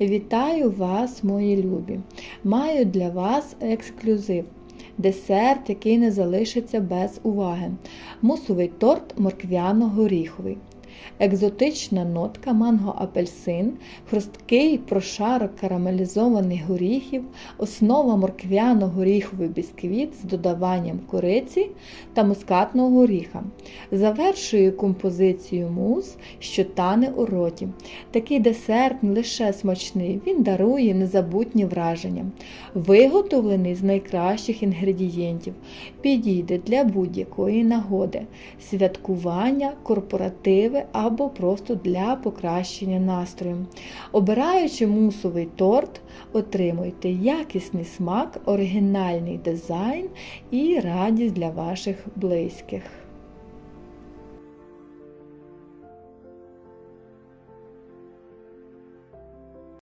Вітаю вас, мої любі! Маю для вас ексклюзив. Десерт, який не залишиться без уваги. Мусовий торт морквяно-горіховий. Екзотична нотка манго-апельсин, хрусткий прошарок карамелізованих горіхів, основа морквяно-горіховий бісквіт з додаванням кориці та мускатного горіха. Завершує композицію мус, що тане у роті. Такий десерт не лише смачний, він дарує незабутні враження. Виготовлений з найкращих інгредієнтів, підійде для будь-якої нагоди, святкування, корпоративи або просто для покращення настрою. Обираючи мусовий торт, отримуйте якісний смак, оригінальний дизайн і радість для ваших близьких.